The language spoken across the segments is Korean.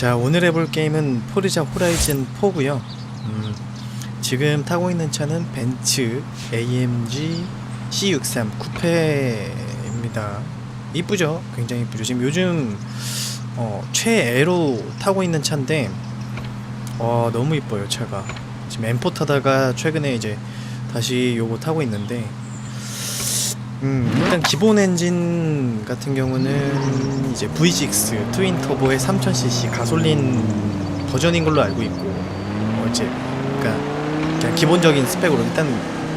자 오늘 해볼 게임은 포르자 호라이즌 4고요. 음, 지금 타고 있는 차는 벤츠 AMG C63 쿠페입니다. 이쁘죠? 굉장히 이쁘죠. 지금 요즘 어, 최애로 타고 있는 차인데 어, 너무 이뻐요 차가. 지금 M4 타다가 최근에 이제 다시 요거 타고 있는데 음, 일단 기본 엔진 같은 경우는 이제 V6 트윈 터보의 3000cc 가솔린 버전인 걸로 알고 있고 어 이제 그러니까 그냥 기본적인 스펙으로 일단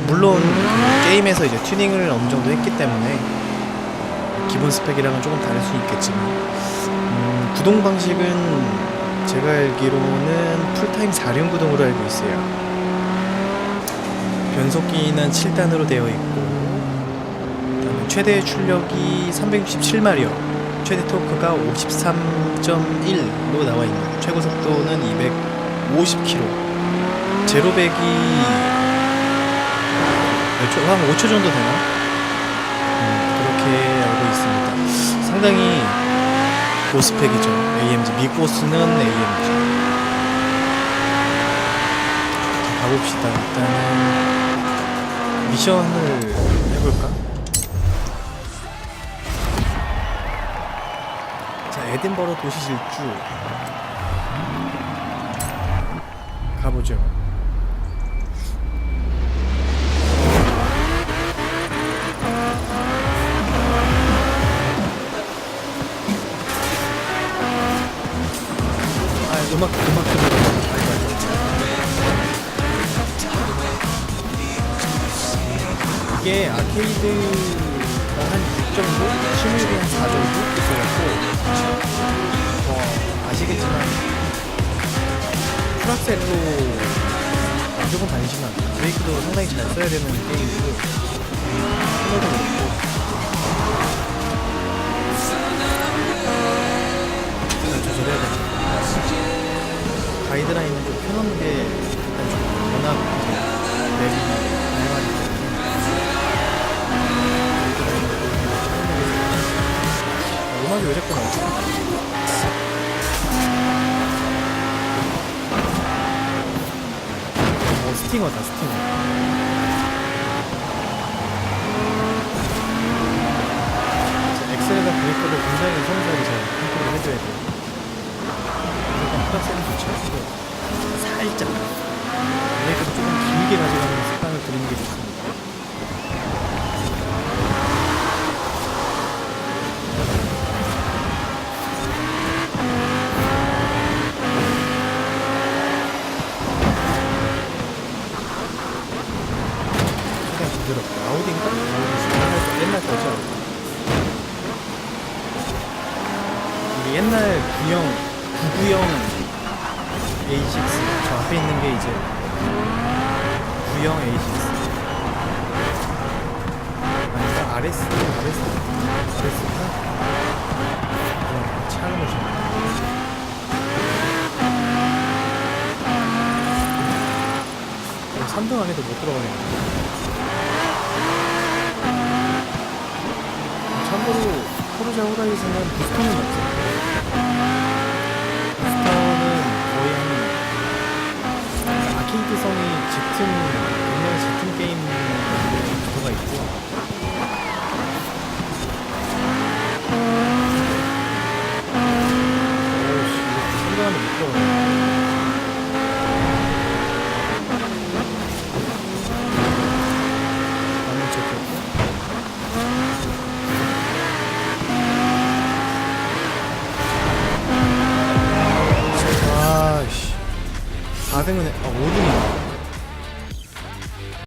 물론 그 게임에서 이제 튜닝을 어느 정도 했기 때문에 어, 기본 스펙이랑은 조금 다를 수 있겠지만 음, 구동 방식은 제가 알기로는 풀타임 4륜 구동으로 알고 있어요. 변속기는 7단으로 되어 있고 최대 출력이 367마력, 최대 토크가 53.1로 나와 있는 최고 속도는 250km. 제로백이? 한 5초 정도 되나? 음, 그렇게 알고 있습니다. 상당히 고스펙이죠. AMG 미고스는 AMG. 가봅시다. 일단은 미션을 해볼까? 에든버러 도시 질주 가보죠. 아, 음악 음악 아이고. 이게 아케이드가 한 6 정도, 시뮬이 한4 정도 있어갖고 어, 아시겠지만 프락셀로 무조건 다니시면. 브레이크도 상당히 잘 써야 되는 게임이고 플러도 그렇고 음악이 왜 자꾸 나오지? 어, 스팅어다, 스팅어. 자, 엑셀과 브레이크를 굉장히 성실하게 잘 컨트롤 해줘야 돼요. 플러스는 좋지 않고, 살짝. 브레이크를 조금 길게 가져가는 습관을 들이는 게 좋습니다. 부드럽게. 아우디인가? 아우디 옛날 거죠? 이게 옛날 구형, 구구형 A6. 저 앞에 있는 게 이제 구형 A6. 아닌가? RS? RS? RS인가? 네, 차를 보시면. 3등 안에도 못 들어가네요. 참고로 포르자 호라이즌은 부스터는 없어요. 부스터는 거의 한 아케이드성이 4등은 해, 아 5등이네